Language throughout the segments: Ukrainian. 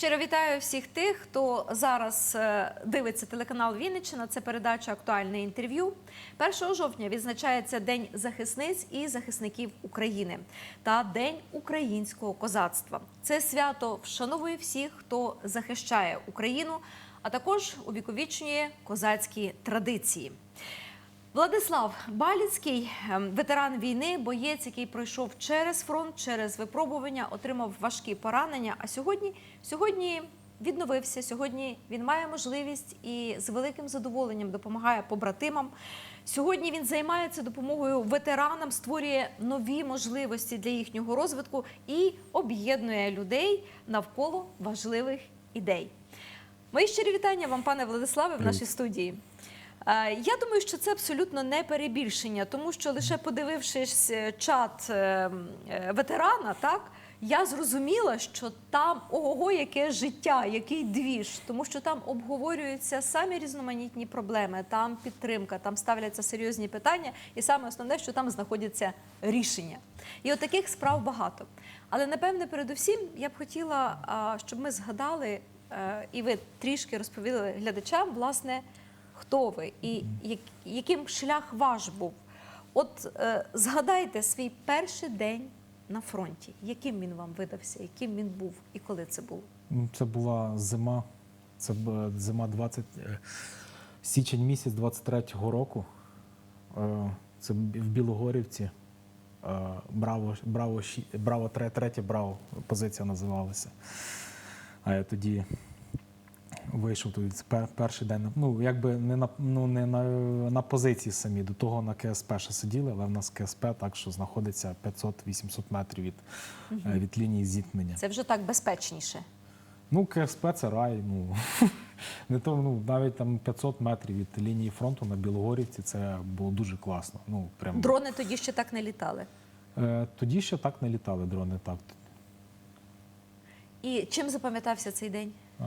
Щиро вітаю всіх тих, хто зараз е, дивиться телеканал Вінниччина. Це передача Актуальне інтерв'ю. 1 жовтня відзначається День захисниць і захисників України та День українського козацтва. Це свято вшановує всіх, хто захищає Україну, а також увіковічнює козацькі традиції. Владислав Баліцький, ем, ветеран війни, боєць, який пройшов через фронт, через випробування, отримав важкі поранення. А сьогодні, сьогодні відновився. Сьогодні він має можливість і з великим задоволенням допомагає побратимам. Сьогодні він займається допомогою ветеранам, створює нові можливості для їхнього розвитку і об'єднує людей навколо важливих ідей. Мої щирі вітання вам, пане Владиславе, в нашій студії. Е, Я думаю, що це абсолютно не перебільшення, тому що лише подивившись е, чат е, ветерана, так я зрозуміла, що там ого, яке життя, який двіж, тому що там обговорюються самі різноманітні проблеми, там підтримка, там ставляться серйозні питання, і саме основне, що там знаходяться рішення. І от таких справ багато. Але напевне, передусім, я б хотіла, щоб ми згадали, і ви трішки розповіли глядачам, власне хто ви і яким шлях ваш був. От е, згадайте свій перший день на фронті. Яким він вам видався, яким він був і коли це було? Ну, Це була зима. Це б- зима 20, е, січень місяць 23-го року. Е, Це в Білогорівці. Браво, Браво, Браво 3, 3 Браво позиція називалася. А я тоді вийшов тоді перший день. Ну, якби не на ну не на, на позиції самі. До того на КСП ще сиділи, але в нас КСП так, що знаходиться 500-800 метрів від, е, від лінії зіткнення. Це вже так безпечніше. Ну, КСП це рай. Ну не то, ну навіть там 500 метрів від лінії фронту на Білогорівці це було дуже класно. Ну прям Дрони тоді ще так не літали. е, тоді ще так не літали дрони. Так І чим запам'ятався цей день? а.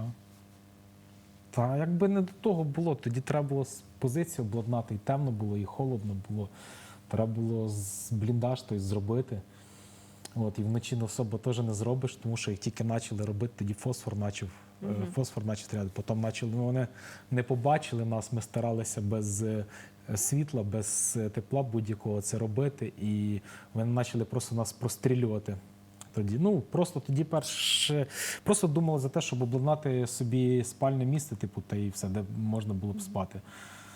Та якби не до того було. Тоді треба було з позиції обладнати, і темно було, і холодно було. Треба було з бліндаж той зробити. От, і вночі на особо теж не зробиш, тому що як тільки почали робити, тоді фосфор почав, е, фосфор почав стріляти. Потім почали, ну, вони не побачили нас, ми старалися без е, світла, без е, тепла будь-якого це робити, і вони почали просто нас прострілювати. Тоді, ну просто тоді перше, просто думали за те, щоб обладнати собі спальне місце, типу, та і все, де можна було б спати.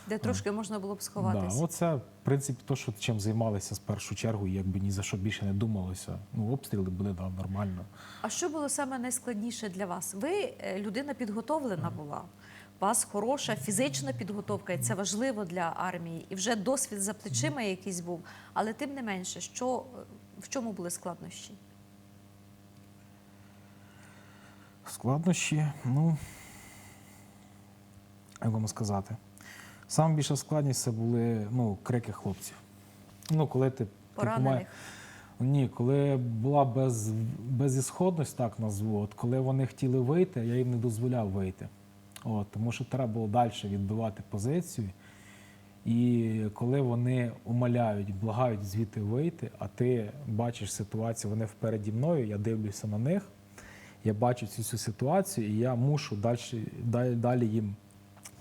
Де трошки можна було б Да, сховатися? оце, в принципі, то, що чим займалися з першу чергу, якби ні за що більше не думалося. Ну, обстріли були да, нормально. А що було саме найскладніше для вас? Ви е, людина підготовлена була. У вас хороша фізична підготовка, і це важливо для армії. І вже досвід за плечима якийсь був. Але тим не менше, що, е, в чому були складнощі? Складнощі, ну, як вам сказати. Саме більша складність це були ну, крики хлопців. Ну, коли ти, типу, Поранених? має- Ні, коли була без, безісходність, так назву, от коли вони хотіли вийти, я їм не дозволяв вийти. От, тому що треба було далі відбивати позицію. І коли вони умоляють, благають звідти вийти, а ти бачиш ситуацію, вони впереді мною, я дивлюся на них, я бачу цю, цю ситуацію, і я мушу далі, далі, далі їм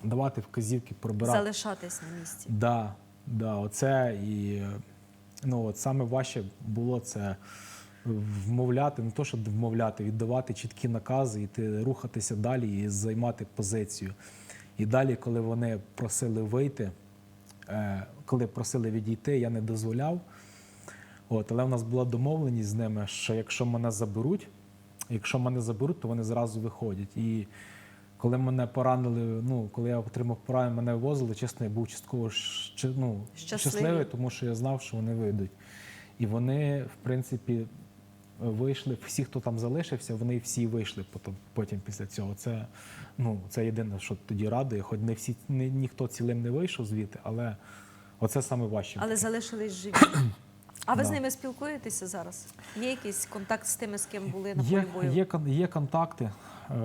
давати вказівки, пробирати. Залишатись на місці. Да, да, оце і ну, от саме важче було це вмовляти, не то, що вмовляти, віддавати чіткі накази, і ти рухатися далі і займати позицію. І далі, коли вони просили вийти, е, коли просили відійти, я не дозволяв. От, але в нас була домовленість з ними, що якщо мене заберуть, якщо мене заберуть, то вони зразу виходять. І коли мене поранили, ну коли я отримав поранення, мене возили, чесно, я був частково ну, Щасливий. тому що я знав, що вони вийдуть. І вони, в принципі, вийшли, всі, хто там залишився, вони всі вийшли потім, потім після цього. Це, ну, це єдине, що тоді радує. Хоч не всі, не, ніхто цілим не вийшов звідти, але оце саме важче. Але залишились живі. А ви з ними спілкуєтеся зараз? Є якийсь контакт з тими, з ким були на полі бою? є, є контакти,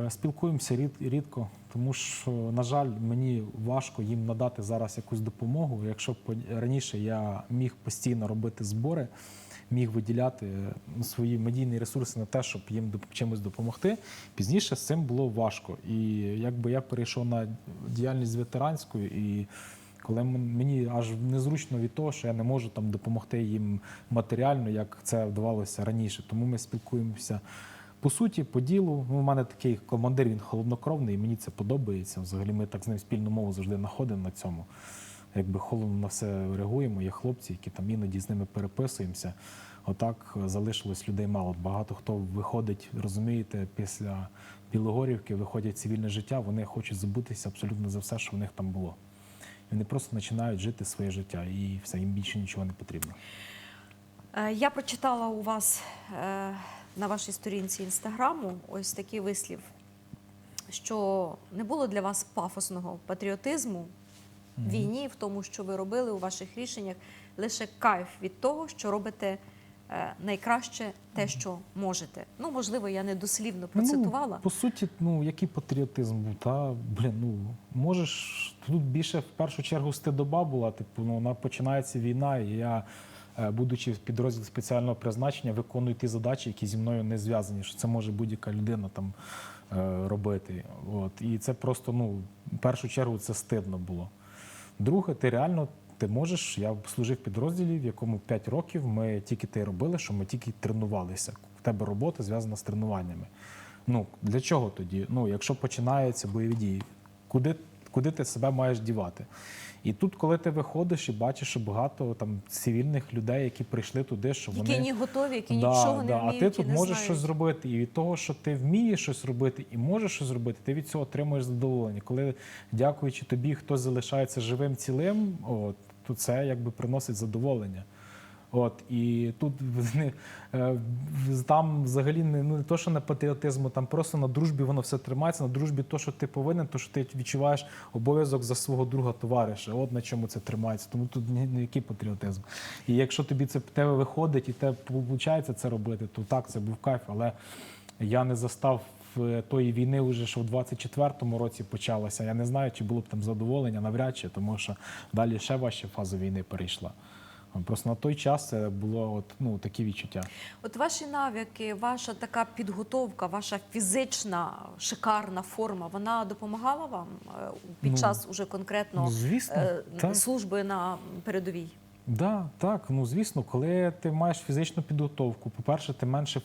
е, спілкуємося рід, рідко, тому що, на жаль, мені важко їм надати зараз якусь допомогу. Якщо раніше я міг постійно робити збори, міг виділяти е, свої медійні ресурси на те, щоб їм чимось допомогти. Пізніше з цим було важко. І якби я перейшов на діяльність ветеранською, і коли мені аж незручно від того, що я не можу там допомогти їм матеріально, як це вдавалося раніше. Тому ми спілкуємося. По суті, по ділу, ну, у мене такий командир, він холоднокровний, і мені це подобається. Взагалі, ми так з ним спільну мову завжди знаходимо на цьому. Якби холодно на все реагуємо. Є хлопці, які там іноді з ними переписуємося. Отак залишилось людей мало. Багато хто виходить, розумієте, після Білогорівки виходять цивільне життя, вони хочуть забутися абсолютно за все, що в них там було. Вони просто починають жити своє життя, і все, їм більше нічого не потрібно. Е, Я прочитала у вас е, на вашій сторінці інстаграму ось такий вислів, що не було для вас пафосного патріотизму війні, в тому, що ви робили у ваших рішеннях, лише кайф від того, що робите найкраще те, що можете. Ну, можливо, я не дослівно процитувала. Ну, по суті, ну який патріотизм був? Та блін, ну можеш тут більше в першу чергу стидоба була. Типу, ну вона починається війна, і я, е, будучи в підрозділі спеціального призначення, виконую ті задачі, які зі мною не зв'язані. Що це може будь-яка людина там е, робити. От і це просто ну в першу чергу це стидно було. Друге, ти реально. Ти можеш, я служив підрозділі, в якому 5 років ми тільки те робили, що ми тільки тренувалися. У тебе робота зв'язана з тренуваннями. Ну для чого тоді? Ну, якщо починаються бойові дії, куди, куди ти себе маєш дівати? І тут, коли ти виходиш і бачиш, що багато там цивільних людей, які прийшли туди, що вони Які не готові, які Да, нічого не вміють А ти тут не можеш знають. щось зробити. І від того, що ти вмієш щось робити і можеш щось зробити, ти від цього отримуєш задоволення. Коли, дякуючи тобі, хтось залишається живим цілим, от, то це якби приносить задоволення. От і тут е, там взагалі не ну не то, що на патріотизму, там просто на дружбі воно все тримається. На дружбі то, що ти повинен, то що ти відчуваєш обов'язок за свого друга товариша. От на чому це тримається. Тому тут ні, ні патріотизм. І якщо тобі це тебе виходить і тебе виходить це робити, то так, це був кайф. Але я не застав тої війни, вже що в 24-му році почалася. Я не знаю, чи було б там задоволення, навряд чи, тому що далі ще важча фаза війни перейшла. Просто на той час це було от, ну, такі відчуття. От ваші навики, ваша така підготовка, ваша фізична шикарна форма, вона допомагала вам е, під Ну, час уже конкретно ну, звісно, е, служби на передовій? Да, так, ну звісно, коли ти маєш фізичну підготовку, по-перше, ти менше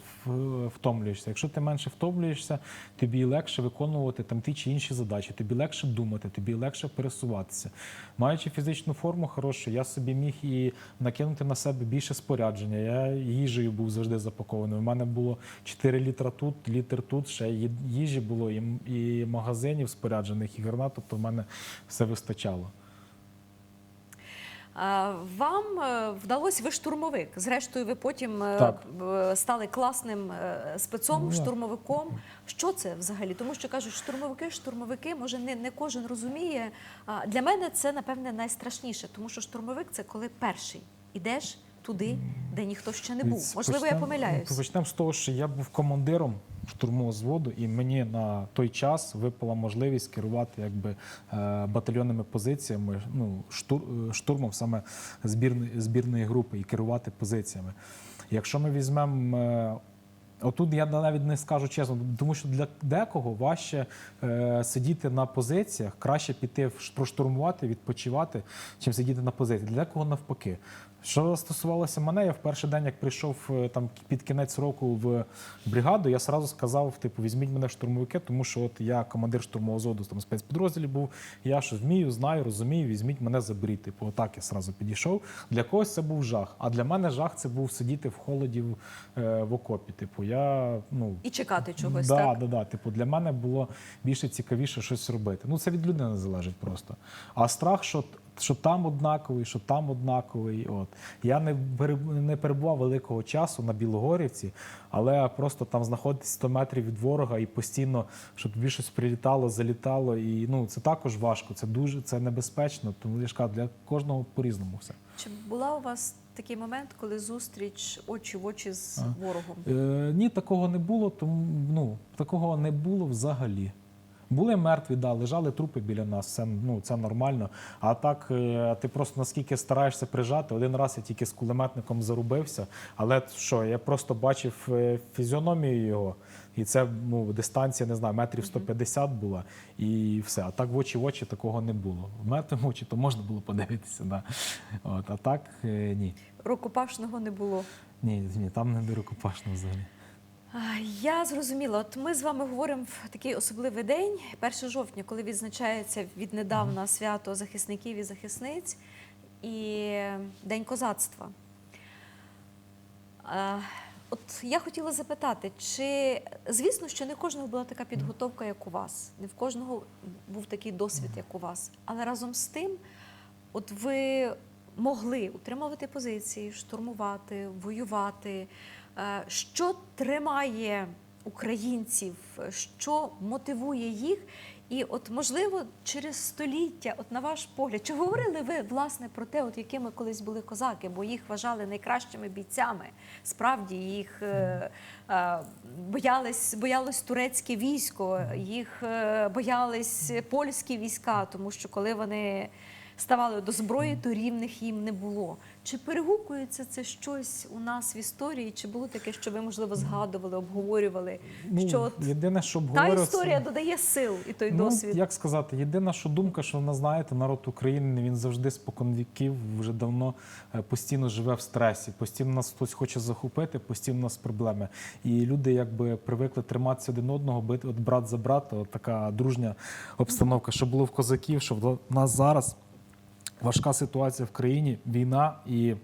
втомлюєшся. Якщо ти менше втомлюєшся, тобі легше виконувати там ті чи інші задачі, тобі легше думати, тобі легше пересуватися. Маючи фізичну форму хорошу, я собі міг і накинути на себе більше спорядження. Я їжею був завжди запакований. У мене було 4 літра тут, літр тут, ще їжі було, і, магазинів споряджених, і гранат, тобто в мене все вистачало. Вам е, вдалося, ви штурмовик. Зрештою, ви потім е, Так. стали класним е, спецом, Ну, штурмовиком. Що це взагалі? Тому що кажуть, штурмовики, штурмовики, може, не, не кожен розуміє. Для мене це, напевне, найстрашніше, тому що штурмовик це коли перший ідеш туди, де ніхто ще не був. Можливо, я помиляюсь. Почнемо з того, що я був командиром штурмового зводу, і мені на той час випала можливість керувати якби е, батальйонними позиціями, ну е, штурмом саме збірної збірної групи і керувати позиціями. Якщо ми візьмемо. Отут я навіть не скажу чесно, тому що для декого важче е, сидіти на позиціях, краще піти проштурмувати, відпочивати, чим сидіти на позиції. Для декого навпаки. Що стосувалося мене, я в перший день, як прийшов е, там під кінець року в бригаду, я сразу сказав: типу, візьміть мене в штурмовики, тому що от я командир штурмового зоду там спецпідрозділі був. Я що вмію, знаю, розумію, візьміть мене заберіть. Типу, отак я сразу підійшов. Для когось це був жах. А для мене жах це був сидіти в холоді в, е, в окопі. Типу, я ну І чекати чогось, да, так? Да, да. Типу, для мене було більше цікавіше щось робити. Ну, це від людини залежить просто. А страх, що, що там однаковий, що там однаковий. От. Я не, не перебував великого часу на Білогорівці, але просто там знаходитись 100 метрів від ворога і постійно, щоб тобі щось прилітало, залітало. І ну, це також важко, це дуже це небезпечно. Тому я ж кажу, для кожного по-різному все. Чи була у вас такий момент, коли зустріч очі в очі з А. ворогом? Е, ні, такого не було, тому ну такого не було взагалі. Були мертві, да, лежали трупи біля нас, це, ну, це нормально. А так е, ти просто наскільки стараєшся прижати. Один раз я тільки з кулеметником зарубився, але що, я просто бачив е, фізіономію його, і це ну, дистанція, не знаю, метрів 150 була, і все. А так в очі в очі такого не було. В мертвому очі то можна було подивитися. Да. От, а так е, ні. Рукопашного не було. Ні, ні, там не до рукопашного взагалі. Я зрозуміла. От ми з вами говоримо в такий особливий день, 1 жовтня, коли відзначається віднедавна свято захисників і захисниць і День козацтва. От я хотіла запитати, чи звісно, що не в кожного була така підготовка, як у вас, не в кожного був такий досвід, як у вас. Але разом з тим, от ви могли утримувати позиції, штурмувати, воювати. Е, Що тримає українців, що мотивує їх? І от можливо через століття, от на ваш погляд, чи говорили ви власне про те, от якими колись були козаки, бо їх вважали найкращими бійцями? Справді їх е, е, боялись, боялось турецьке військо, їх е, боялись польські війська, тому що коли вони ставали до зброї, то рівних їм не було. Чи перегукується це щось у нас в історії? Чи було таке, що ви можливо згадували, обговорювали? Ну, що от єдине, що та історія це- додає сил і той ну, досвід. Як сказати, єдина, що думка, що вона знаєте, народ України він завжди спокон віків вже давно е, постійно живе в стресі. Постійно нас хтось хоче захопити, постійно у нас проблеми. І люди якби привикли триматися один одного, бити от брат за брата. От така дружня обстановка, що було в козаків, що в нас зараз важка ситуація в країні, війна і.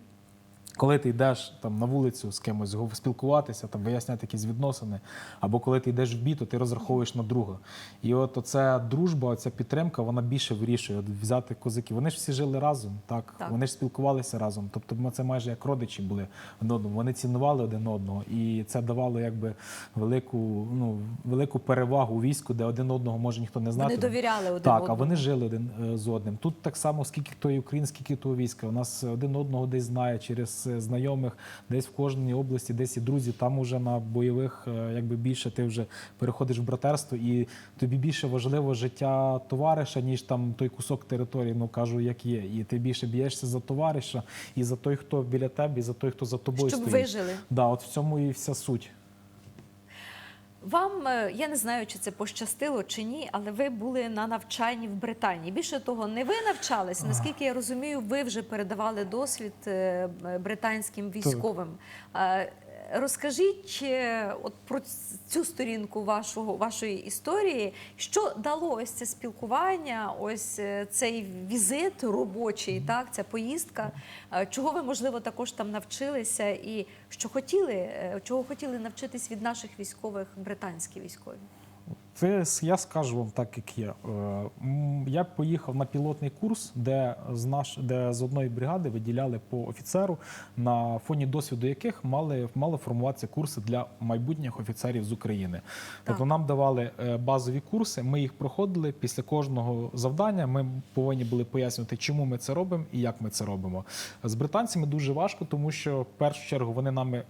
Коли ти йдеш там на вулицю з кимось спілкуватися, там виясняти якісь відносини, або коли ти йдеш в бій, то ти розраховуєш на друга. І от оця дружба, оця підтримка, вона більше вирішує от взяти козаків. Вони ж всі жили разом, так? Так. вони ж спілкувалися разом. Тобто ми це майже як родичі були один одному. Вони цінували один одного, і це давало якби велику, ну велику перевагу війську, де один одного може ніхто не знати. Вони довіряли один Так, а вони жили один е, з одним. Тут так само, скільки тої України, скільки того війська. У нас один одного десь знає через знайомих, десь в кожній області, десь і друзі. Там уже на бойових, е, якби більше ти вже переходиш в братерство, і тобі більше важливо життя товариша, ніж там той кусок території. Ну кажу, як є. І ти більше б'єшся за товариша, і за той, хто біля тебе, і за той, хто за тобою Щоб стоїть. вижили. Да, от в цьому і вся суть. Вам е, я не знаю, чи це пощастило чи ні, але ви були на навчанні в Британії. Більше того, не ви навчались. Наскільки я розумію, ви вже передавали досвід е, британським військовим. Е, Розкажіть от про цю сторінку вашого вашої історії, що дало ось це спілкування, ось е, цей візит робочий, так ця поїздка. Е, Чого ви можливо також там навчилися, і що хотіли, е, чого хотіли навчитись від наших військових британські військові? Це я скажу вам так, як є. Е, Я поїхав на пілотний курс, де з наш, де з одної бригади виділяли по офіцеру, на фоні досвіду яких мали мали формуватися курси для майбутніх офіцерів з України. Тобто нам давали е, базові курси, ми їх проходили. Після кожного завдання ми повинні були пояснювати, чому ми це робимо і як ми це робимо. З британцями дуже важко, тому що в першу чергу вони нами.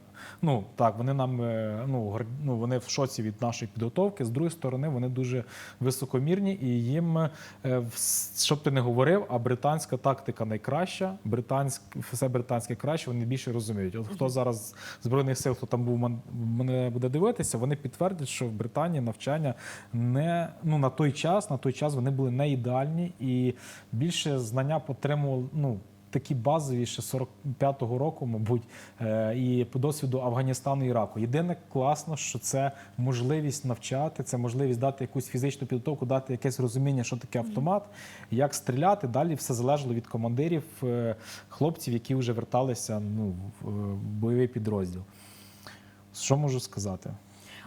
Ну так, вони нам е, ну, ну вони в шоці від нашої підготовки. З другої сторони, вони дуже високомірні, і їм, е, щоб ти не говорив, а британська тактика найкраща, британськ, все британське краще, вони більше розуміють. От хто зараз з збройних сил, хто там був мене буде дивитися, вони підтвердять, що в Британії навчання не ну на той час, на той час вони були не ідеальні і більше знання потримували. Ну такі базові ще 45-го року, мабуть, е, і по досвіду Афганістану і Іраку. Єдине класно, що це можливість навчати, це можливість дати якусь фізичну підготовку, дати якесь розуміння, що таке автомат, як стріляти. Далі все залежало від командирів, е, хлопців, які вже верталися ну, в е, бойовий підрозділ. Що можу сказати?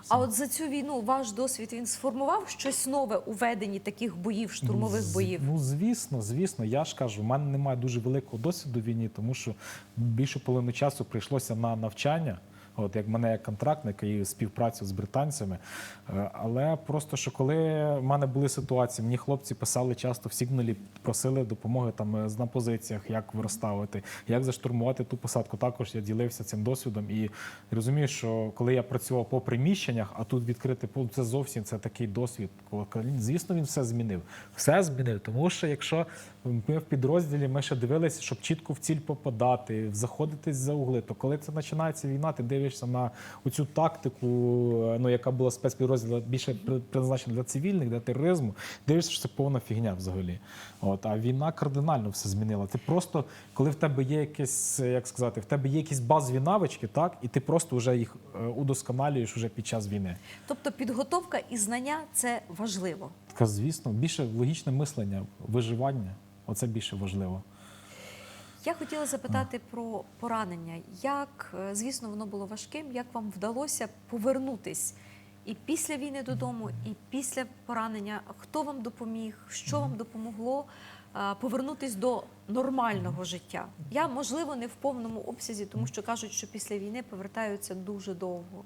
А от за цю війну ваш досвід він сформував щось нове у веденні таких боїв, штурмових боїв. Ну, звісно, звісно. Я ж кажу, в мене немає дуже великого досвіду війні, тому що більшу половину часу прийшлося на навчання. От як мене як контрактник і співпрацю з британцями. Е, Але просто що коли в мене були ситуації, мені хлопці писали часто в Сігналі, просили допомоги там е, на позиціях, як розставити, як заштурмувати ту посадку. Також я ділився цим досвідом і розумію, що коли я працював по приміщеннях, а тут відкрити пол, це зовсім це такий досвід. Звісно, він все змінив. Все змінив, тому що якщо ми в підрозділі, ми ще дивилися, щоб чітко в ціль попадати, заходити за угли, то коли це починається війна, ти дивишся на оцю тактику, е, ну яка була спецпідрозділа більше при- призначена для цивільних, для тероризму, дивишся, що це повна фігня взагалі. От а війна кардинально все змінила. Ти просто, коли в тебе є якесь, е, як сказати, в тебе є якісь базові навички, так, і ти просто вже їх е, удосконалюєш уже під час війни. Тобто підготовка і знання це важливо. Така, звісно, більше логічне мислення, виживання. Оце більше важливо. Я хотіла запитати про поранення. Як, е, звісно, воно було важким, як вам вдалося повернутись і після війни додому, і після поранення? Хто вам допоміг? Що вам допомогло е, повернутись до нормального життя? Я, можливо, не в повному обсязі, тому що кажуть, що після війни повертаються дуже довго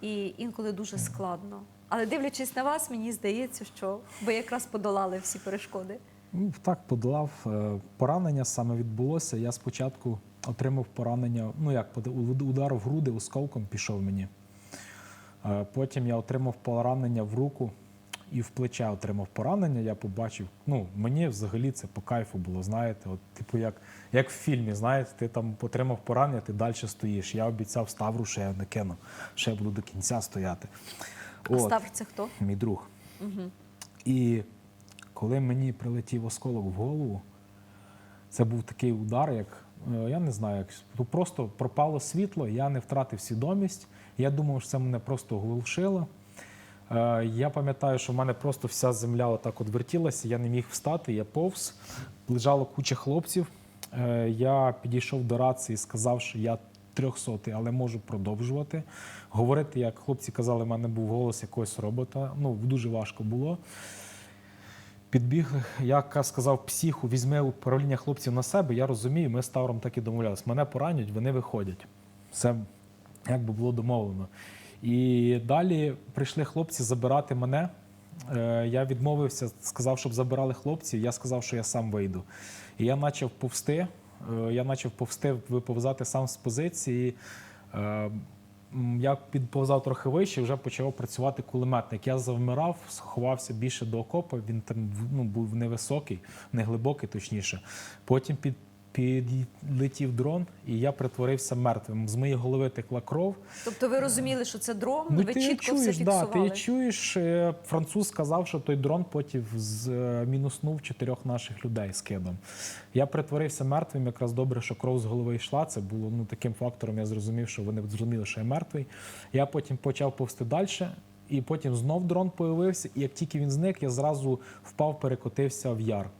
і інколи дуже складно. Але дивлячись на вас, мені здається, що ви якраз подолали всі перешкоди. Ну, Так, подолав. Е, Поранення саме відбулося. Я спочатку отримав поранення, ну як, удар в груди осколком пішов мені. Е, Потім я отримав поранення в руку і в плече отримав поранення. Я побачив, ну мені взагалі це по кайфу було, знаєте, от, типу, як, як в фільмі, знаєте, ти там отримав поранення, ти далі стоїш. Я обіцяв Ставру, що я не кину, що я буду до кінця стояти. А Ставр це хто? мій друг. Угу. І коли мені прилетів осколок в голову, це був такий удар, як е, я не знаю, як ну, просто пропало світло, я не втратив свідомість. Я думав, що це мене просто оглушило. Е, Я пам'ятаю, що в мене просто вся земля отак от вертілася, я не міг встати, я повз. Лежало куча хлопців. Е, Я підійшов до рації і сказав, що я трьохсотий, але можу продовжувати. Говорити, як хлопці казали, в мене був голос якогось робота. Ну, дуже важко було. Підбігли, як сказав психу, візьми управління хлопців на себе. Я розумію, ми з Тавром так і домовлялися. Мене поранять, вони виходять. Все як би було домовлено. І далі прийшли хлопці забирати мене. Е, Я відмовився, сказав, щоб забирали хлопців. Я сказав, що я сам вийду. І я почав повсти. е, Я почав повсти, виповзати сам з позиції. Я підповзав трохи вище, і вже почав працювати кулеметник. Я завмирав, сховався більше до окопа. Він там ну, був невисокий, не глибокий, точніше. Потім під, підлетів дрон, і я притворився мертвим. З моєї голови текла кров. Тобто ви розуміли, що це дрон, Ну, ви ти чітко чуєш, все да, ти чуєш, е, француз сказав, що той дрон потім е, мінуснув чотирьох наших людей з кидом. Я притворився мертвим, якраз добре, що кров з голови йшла. Це було ну, таким фактором, я зрозумів, що вони зрозуміли, що я мертвий. Я потім почав повсти далі. І потім знов дрон появився, і як тільки він зник, я зразу впав, перекотився в яр.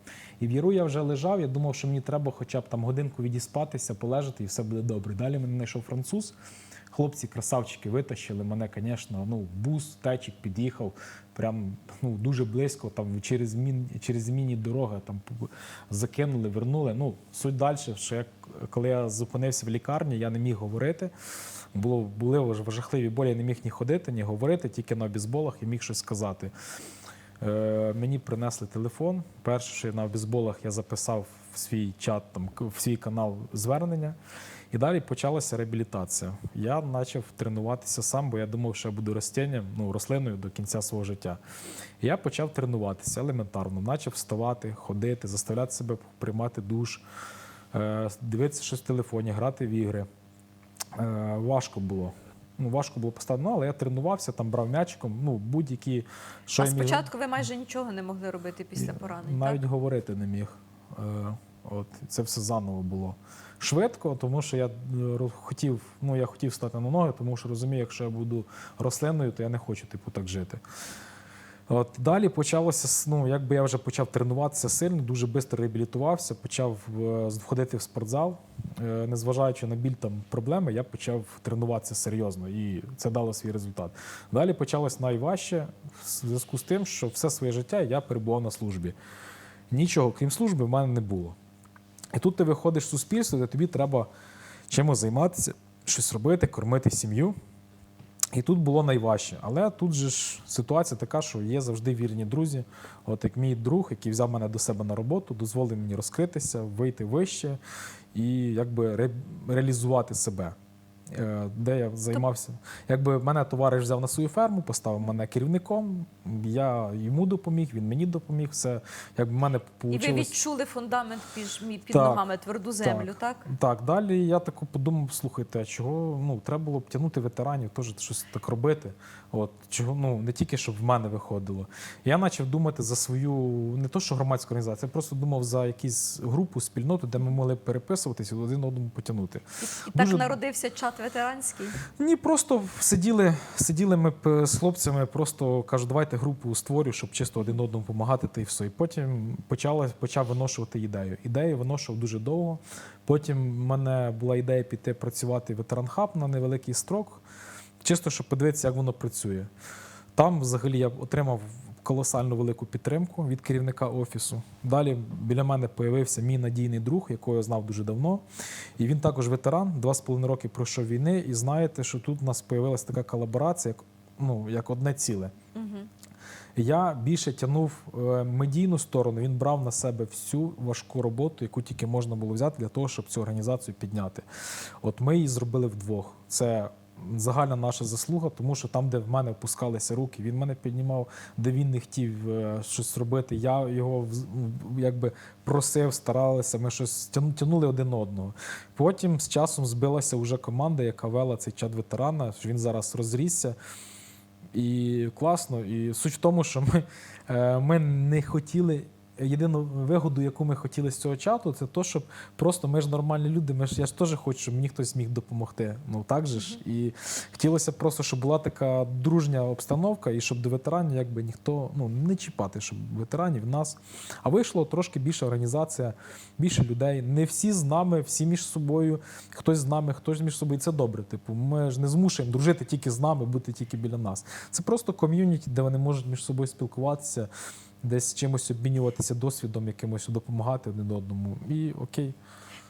І в яру я вже лежав, я думав, що мені треба хоча б там годинку відіспатися, полежати, і все буде добре. Далі мене знайшов француз. Хлопці, красавчики, витащили мене, звісно, ну, бус, течик під'їхав прям ну, дуже близько, там через мін, через міні дорога там закинули, вернули. Ну, суть далі, що я, коли я зупинився в лікарні, я не міг говорити. Було, були жахливі болі, я не міг ні ходити, ні говорити, тільки на бейсболах і міг щось сказати. Е, мені принесли телефон. Перше, що на бейсболах я записав в свій чат, там, в свій канал звернення. І далі почалася реабілітація. Я почав тренуватися сам, бо я думав, що я буду ростінням, ну, рослиною до кінця свого життя. І я почав тренуватися елементарно, почав вставати, ходити, заставляти себе приймати душ, е, дивитися щось в телефоні, грати в ігри. Е, важко було. Ну, важко було поставити, ну, але я тренувався, там брав м'ячиком, ну, будь-які. Що а я міг- спочатку ви майже нічого не могли робити після поранень. навіть так? говорити не міг. Е, От це все заново було. Швидко, тому що я е, ро- хотів, ну я хотів стати на ноги, тому що розумію, якщо я буду рослинною, то я не хочу типу так жити. От далі почалося ну, якби я вже почав тренуватися сильно, дуже швидко реабілітувався, почав е, входити в спортзал. Е, Незважаючи на біль там проблеми, я почав тренуватися серйозно, і це дало свій результат. Далі почалось найважче в зв'язку з тим, що все своє життя я перебував на службі. Нічого, крім служби, в мене не було. І тут ти виходиш в суспільство, де тобі треба чимось займатися, щось робити, кормити сім'ю. І тут було найважче. Але тут же ж ситуація така, що є завжди вірні друзі. От як мій друг, який взяв мене до себе на роботу, дозволив мені розкритися, вийти вище і якби ре- реалізувати себе. Е, Де я займався. Якби мене товариш взяв на свою ферму, поставив мене керівником, я йому допоміг, він мені допоміг. Все якби мене І ви відчули фундамент під, під Так, ногами, тверду землю, так? Так, далі я таку подумав: слухайте, а чого ну треба було б тягнути ветеранів, теж щось так робити. От чого ну не тільки щоб в мене виходило. Я почав думати за свою не то, що громадську організацію, я просто думав за якусь групу, спільноту, де ми могли переписуватися і один одному потягнути. І так Дуже- народився чат ветеранський. Ні, просто сиділи, сиділи ми з хлопцями, просто кажу, давайте групу створю, щоб чисто один одному допомагати, та і все. І потім почала, почав виношувати ідею. Ідею виношував дуже довго. Потім в мене була ідея піти працювати ветеранхаб на невеликий строк, чисто щоб подивитися, як воно працює. Там взагалі я отримав колосальну велику підтримку від керівника офісу. Далі біля мене появився мій надійний друг, якого я знав дуже давно. І він також ветеран, два з половиною роки пройшов війни. І знаєте, що тут у нас появилася така колаборація, як, ну, як одне ціле. Угу. Я більше тягнув е, медійну сторону. Він брав на себе всю важку роботу, яку тільки можна було взяти для того, щоб цю організацію підняти. От ми її зробили вдвох. Це загальна наша заслуга, тому що там, де в мене опускалися руки, він мене піднімав, де він не хотів е, щось робити. Я його якби просив, старалися. Ми щось тягнули один одного. Потім з часом збилася вже команда, яка вела цей чат ветерана. Він зараз розрісся. І класно. І суть в тому, що ми, е, ми не хотіли. Єдину вигоду, яку ми хотіли з цього чату, це то, щоб просто ми ж нормальні люди. Ми ж я ж теж хочу, щоб мені хтось міг допомогти. Ну так же ж. І хотілося просто, щоб була така дружня обстановка, і щоб до ветеранів якби ніхто ну не чіпати, щоб ветеранів нас. А вийшло трошки більша організація, більше людей. Не всі з нами, всі між собою. Хтось з нами, хтось між собою. Це добре. Типу, ми ж не змушуємо дружити тільки з нами, бути тільки біля нас. Це просто ком'юніті, де вони можуть між собою спілкуватися, десь чимось обмінюватися досвідом, якимось допомагати один одному. І окей.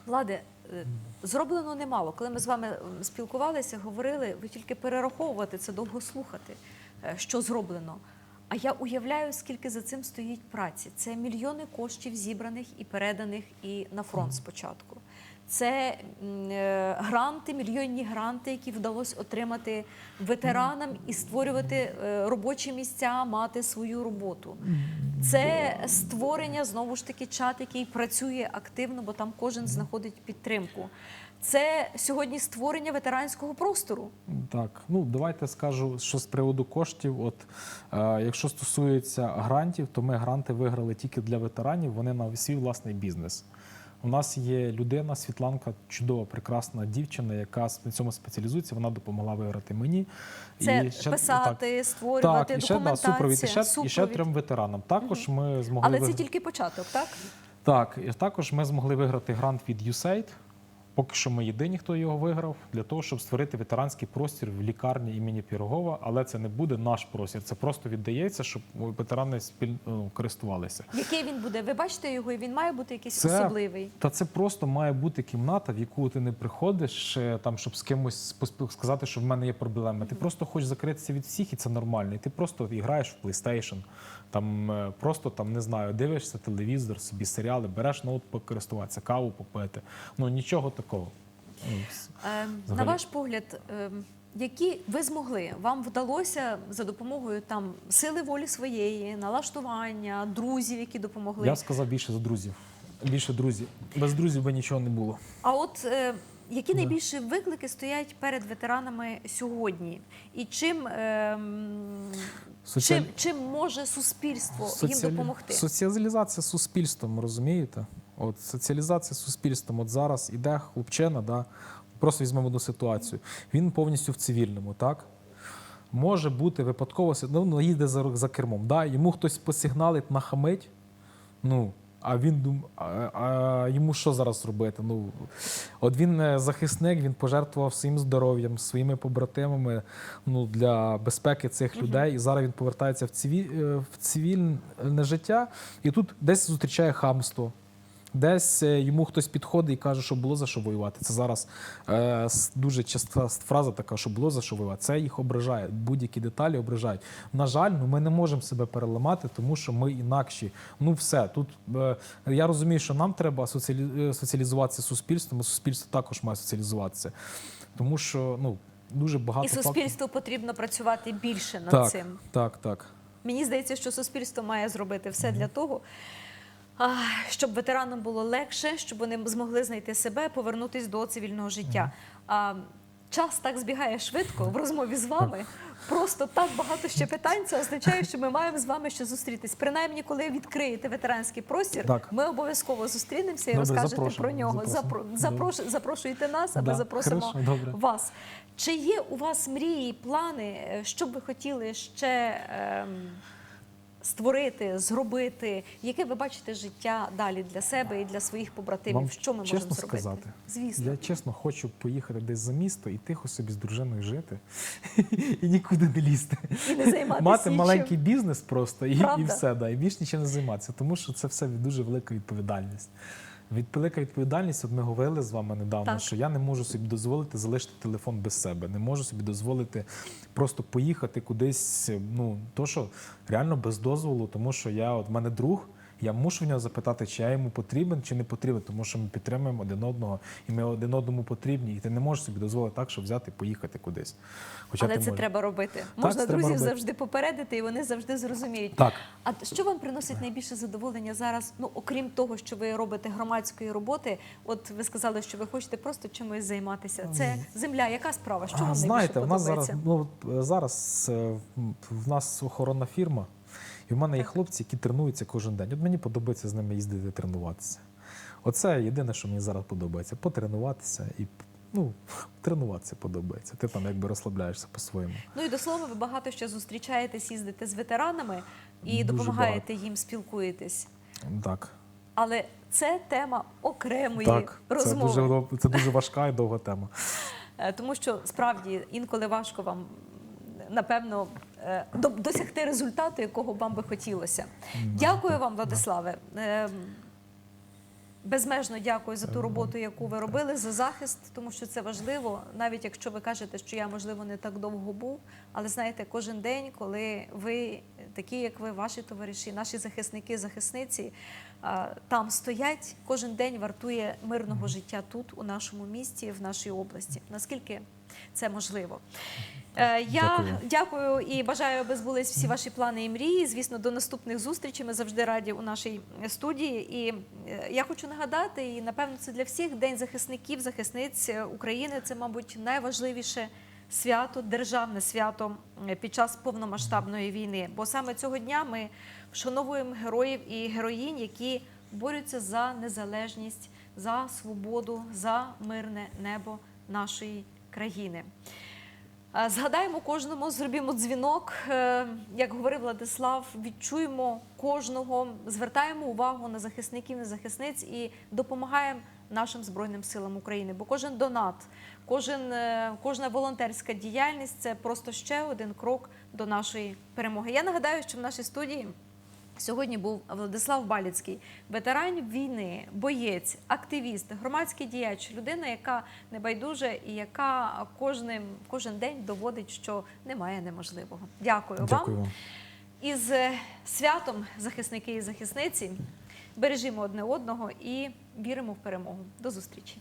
Владе, е, зроблено немало. Коли ми з вами спілкувалися, говорили, ви тільки перераховувати це довго слухати, е, що зроблено. А я уявляю, скільки за цим стоїть праці. Це мільйони коштів зібраних і переданих і на фронт спочатку. Це е, гранти, мільйонні гранти, які вдалося отримати ветеранам і створювати е, робочі місця, мати свою роботу. Це створення знову ж таки чат, який працює активно, бо там кожен знаходить підтримку. Це сьогодні створення ветеранського простору. Так, ну давайте скажу, що з приводу коштів. От е, якщо стосується грантів, то ми гранти виграли тільки для ветеранів. Вони на свій власний бізнес. У нас є людина, Світланка, чудова, прекрасна дівчина, яка на цьому спеціалізується. Вона допомогла виграти мені. Це І ще- писати, так, створювати так, і ще, да, документація, супровід, і ще, і ще трьом ветеранам. Також ми змогли Але це виграти- тільки початок, так? так, і також ми змогли виграти грант від USAID. Поки що ми єдині, хто його виграв, для того, щоб створити ветеранський простір в лікарні імені Пірогова. Але це не буде наш простір. Це просто віддається, щоб ветерани спіль... ну, користувалися. Який він буде? Ви бачите його, і він має бути якийсь Це- особливий. Та це просто має бути кімната, в яку ти не приходиш, е, там, щоб з кимось поспіл- сказати, що в мене є проблеми. Ти просто хочеш закритися від всіх, і це нормально. І ти просто граєш в PlayStation, там е, просто там не знаю, дивишся телевізор, собі серіали, береш ноут покористуватися, каву попити. Ну нічого такого. Ну, Е, На ваш погляд, е, які ви змогли? Вам вдалося за допомогою там сили волі своєї, налаштування, друзів, які допомогли? Я б сказав більше за друзів. Більше друзів. Без друзів би нічого не було. А от е, які найбільші виклики стоять перед ветеранами сьогодні? І чим, е, Соціаль- чим, чим може суспільство їм допомогти? Соціалізація з суспільством, розумієте? От соціалізація з суспільством. От зараз іде хлопчина, да, просто візьмемо одну ситуацію. Він повністю в цивільному, так? Може бути випадково ну, ну, їде за, за кермом. Да? Йому хтось посигналить, нахамить. Ну, а він дум, а, а йому що зараз робити? Ну, от він е, захисник, він пожертвував своїм здоров'ям, своїми побратимами ну, для безпеки цих людей. І зараз він повертається в, циві, е, в цивільне життя, і тут десь зустрічає хамство. Десь е, йому хтось підходить і каже, що було за що воювати. Це зараз е, дуже часта фраза така, що було за що воювати. Це їх ображає. Будь-які деталі ображають. На жаль, ну ми не можемо себе переламати, тому що ми інакші. Ну все тут е, я розумію, що нам треба соціалі... е, соціалізуватися суспільством, а суспільство також має соціалізуватися, тому що ну дуже багато І фактів- суспільству потрібно працювати більше над Так, цим. так, так. Мені здається, що суспільство має зробити все для того, щоб ветеранам було легше, щоб вони змогли знайти себе, повернутися до цивільного життя. А, час так збігає швидко в розмові з вами. Просто так багато ще питань. Це означає, що ми маємо з вами ще зустрітись. Принаймні, коли відкриєте ветеранський простір, Так. ми обов'язково зустрінемося і Добре, розкажете запрошуємо, про нього. Запро- запрош- Запрошуйте нас, а ми запросимо хорошо, вас. Чи є у вас мрії, плани, е, що б ви хотіли ще ем, створити, зробити? Яке ви бачите життя далі для себе і для своїх побратимів? Вам що ми чесно можемо зробити? сказати, Звісно. Я чесно хочу поїхати десь за місто і тихо собі з дружиною жити і нікуди не лізти. І не займатися Мати нічим. маленький бізнес просто і, і все, да, і більш нічим не займатися, тому що це все дуже велика відповідальність. Від велика відповідальність, от ми говорили з вами недавно, Так. що я не можу собі дозволити залишити телефон без себе, не можу собі дозволити просто поїхати кудись. Ну то що реально без дозволу, тому що я от в мене друг. Я мушу в нього запитати, чи я йому потрібен, чи не потрібен, тому що ми підтримуємо один одного, і ми один одному потрібні. І ти не можеш собі дозволити так, щоб взяти і поїхати кудись. Хоча Але це можеш. треба робити. Так, Можна друзів робити. завжди попередити, і вони завжди зрозуміють. Так. А що вам приносить найбільше задоволення зараз? Ну окрім того, що ви робите громадської роботи, от ви сказали, що ви хочете просто чимось займатися. Це земля. Яка справа? Що вам Знаєте, в найбільше нас подобається? зараз ну е, зараз е, в- в нас охоронна фірма, і в мене є хлопці, які тренуються кожен день. От мені подобається з ними їздити тренуватися. Оце єдине, що мені зараз подобається потренуватися і ну, тренуватися подобається. Ти там якби розслабляєшся по-своєму. Ну і до слова, ви багато ще зустрічаєтесь, їздите з ветеранами і Дуже допомагаєте їм спілкуєтесь. Так, Але це тема окремої так це, розмови. дуже, це дуже важка і довга тема. Е, Тому що справді інколи важко вам напевно досягти результату, якого вам би хотілося. Дякую вам, Владиславе. Е, Безмежно дякую за ту роботу, яку ви робили, за захист, тому що це важливо, навіть якщо ви кажете, що я можливо не так довго був. Але знаєте, кожен день, коли ви такі, як ви, ваші товариші, наші захисники, захисниці там стоять, кожен день вартує мирного життя тут, у нашому місті, в нашій області. Наскільки це можливо? Е, Я Дякую. дякую і бажаю, аби збулись всі ваші плани і мрії. Звісно, до наступних зустрічей. Ми завжди раді у нашій студії. І е, я хочу нагадати, і напевно це для всіх День захисників, захисниць України. Це, мабуть, найважливіше свято, державне свято е, під час повномасштабної війни. Бо саме цього дня ми вшановуємо героїв і героїнь, які борються за незалежність, за свободу, за мирне небо нашої країни. Згадаємо кожному, зробімо дзвінок. Е, Як говорив Владислав, відчуємо кожного, звертаємо увагу на захисників, на захисниць і допомагаємо нашим Збройним силам України. Бо кожен донат, кожен, е, кожна волонтерська діяльність це просто ще один крок до нашої перемоги. Я нагадаю, що в нашій студії. Сьогодні був Владислав Баліцький, ветеран війни, боєць, активіст, громадський діяч, людина, яка небайдужа і яка кожним, кожен день доводить, що немає неможливого. Дякую, Дякую вам. Із святом захисники і захисниці бережімо одне одного і віримо в перемогу. До зустрічі.